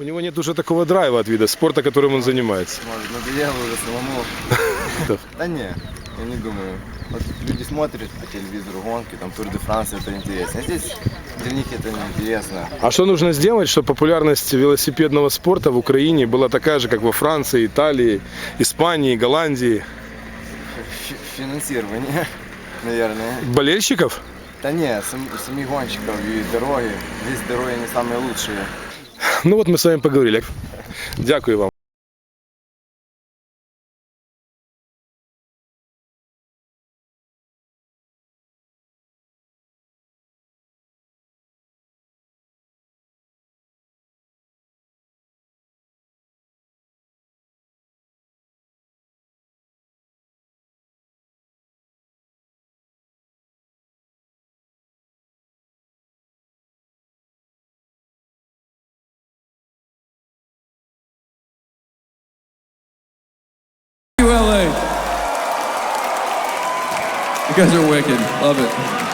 У него нет уже такого драйва от вида спорта, которым он занимается. Может, надоело уже самому. Да не, я не думаю. Вот люди смотрят по телевизору гонки, там Тур де Франс, это интересно. А здесь для них это не интересно. А что нужно сделать, чтобы популярность велосипедного спорта в Украине была такая же, как во Франции, Италии, Испании, Голландии? Фи- Финансирование, наверное. Болельщиков? Да не, сам- самих гонщиков и дороги. Здесь дороги не самые лучшие. Ну вот мы с вами поговорили. Дякую вам. LA. You guys are wicked. Love it.